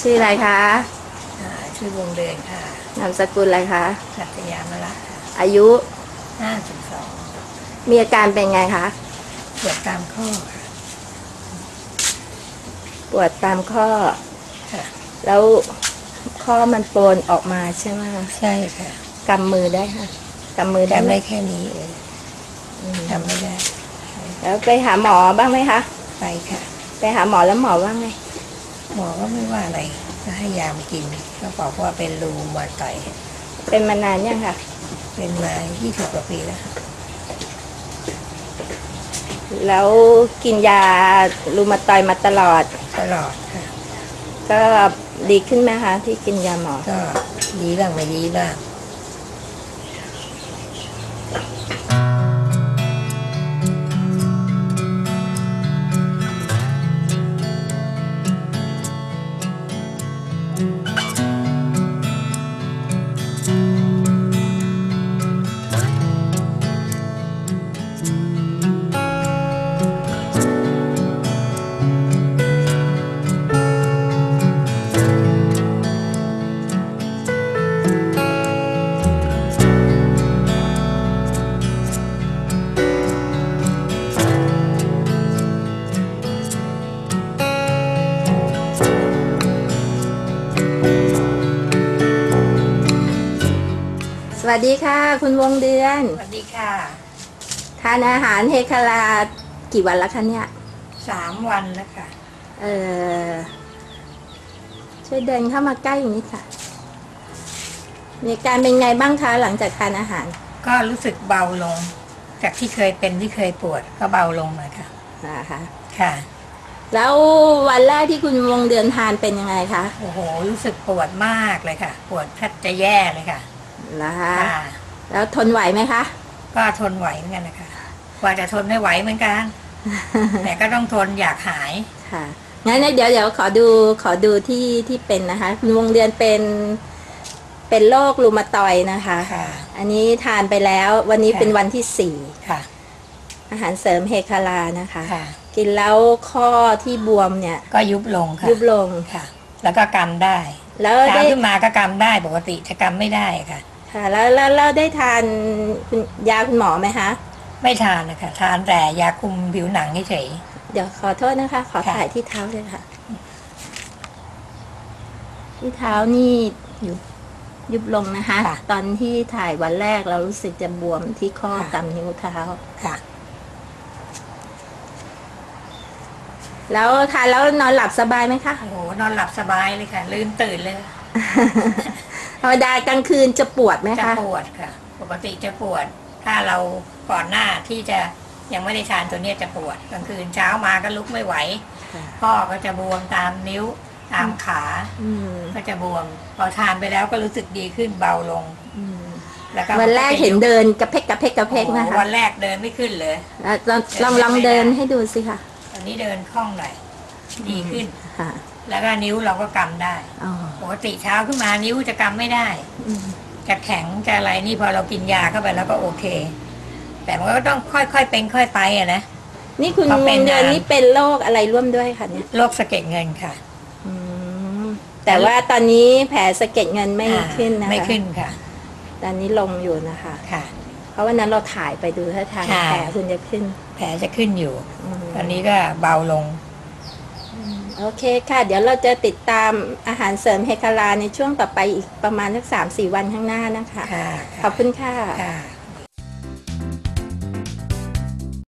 ชื่ออะไรคะอ่าชื่อวงเดือนค่ะนามสกุลอะไรคะ สัตยามละค่ะอายุห้าสิบสองมีอาการเป็นไงคะปวดตามข้อค่ะปวดตามข้อ ค่ะ แล้วข้อมันโปนออกมาใช่ไหมใช่ค่ะกำมือได้ค่ะกำมือได้ทำไหมได้แค่นี้เองอืมทำไม่ได้ แล้วไปหาหมอบ้างไหมคะ ไปค่ะ ไปหาหมอแล้วหมอว่าไง หมอก็ไม่ว่าอะไรก็ให้ยามากินก็บอกว่าเป็นรูมาไตอยด์เป็นมานานยังค่ะเป็นมายี่สิบกว่าปีแล้วค่ะแล้วกินยารูมาตอยด์มาตลอด ตลอดค่ะ ก็ดีขึ้นไหมคะที่กินยาหมอ ก็ดีบ้างไม่ดีบ้าง สวัสดีค่ะ คุณวงเดือน สวัสดีค่ะ ทานอาหารเฮคารากี่วันแล้วคะเนี่ย สามวันแล้วค่ะ เออช่วยเดินเข้ามาใกล้อีกนิดค่ะ มีอาการเป็นไงบ้างคะหลังจากทานอาหาร ก็รู้สึกเบาลง จากที่เคยเป็นที่เคยปวดก็เบาลงหน่อยค่ะนะคะค่ะ แล้ววันแรกที่คุณวงเดือนทานเป็นยังไงคะ โอ้โห รู้สึกปวดมากเลยค่ะ ปวดแทบจะแย่เลยค่ะ นะคะค่ะแล้วทนไหวไหมคะ ก็ทนไหวเหมือนกันนะคะกว่าจะทนไม่ไหวเหมือนกัน แต่ก็ต้องทนอยากหาย ค่ะงั้นเดี๋ยวเดี๋ยวขอดูขอดูที่ที่เป็นนะคะคุณวงเดือนเป็นเป็นโรครูมาตอยด์นะคะ ค่ะ อันนี้ทานไปแล้ว วันนี้ค่ะ เป็นวันที่สี่ค่ะ อาหารเสริมเฮคารานะคะ ค่ะ กินแล้วข้อที่บวมเนี่ยก็ยุบลงค่ะยุบลงค่ะ แล้วก็กำได้แล้วเช้าได้ขึ้นมาก็กำได้ปกติจะกำไม่ได้ค่ะ ค่ะแล้วแล้วแล้วได้ทานคุณยาคุณหมอไหมคะ ไม่ทานนะคะทานแต่ยาคุมผิวหนังเฉย เดี๋ยวขอโทษนะคะ ขอค่ะ ถ่ายที่เท้าเลยค่ะ ที่เท้านี่ยุบยุบลงนะคะตอนที่ถ่ายวันแรกเรารู้สึกจะบวมที่ข้อกำนิ้วเท้า ๆค่ะ แล้วทานแล้วนอนหลับสบายไหมคะ โอ้โหนอนหลับสบายเลยค่ะ ลืมตื่นเลย ธรรมดากลางคืนจะปวดไหมจะคะ ปวดค่ะ ปกติจะปวด ถ้าเราก่อนหน้าที่จะยังไม่ได้ทานตัวเนี้ยจะปวดกลางคืนเช้ามาก็ลุกไม่ไหวค่ะข้อก็จะบวมตามนิ้วตามขาอืมก็จะบวม พอทานไปแล้วก็รู้สึกดีขึ้นเบาลง อืมแล้วก็วันแรกเห็นเดินกระเพกกระเพกกระเพกนะโอ้โหคะวันแรกเดินไม่ขึ้นเลยแล้วลองลองลองเดินให้ดูสิค่ะ ตอนนี้เดินคล่องหน่อย ดีขึ้น ค่ะ แล้วก็นิ้วเราก็กำได้อ๋อปกติเช้าขึ้นมานิ้วจะกำไม่ได้ อืมจะแข็งจะอะไรนี่พอเรากินยาเข้าไปแล้วก็โอเค แต่มันก็ต้องค่อยๆเป็นค่อยไปอะนะ นี่คุณพอวเป็นงเดือนนานนี่เป็นโรคอะไรร่วมด้วยคะเนี่ย โรคสะเก็ดเงินค่ะอืมแต่ว่าตอนนี้แผลสะเก็ดเงินไม่อ่าขึ้นนะคะไม่ขึ้นค่ะ ตอนนี้ลงอยู่นะคะ ค่ะ เพราะวันนั้นเราถ่ายไปดูถ้าทางค่ะ แผลคุณจะขึ้นแผลจะขึ้นอยู่ อืมตอนนี้ก็เบาลง โอเคค่ะ เดี๋ยวเราจะติดตามอาหารเสริมเฮคาราในช่วงต่อไปอีกประมาณสักสามสี่วันข้างหน้านะคะ ค่ะขอบคุณค่ะ ค่ะ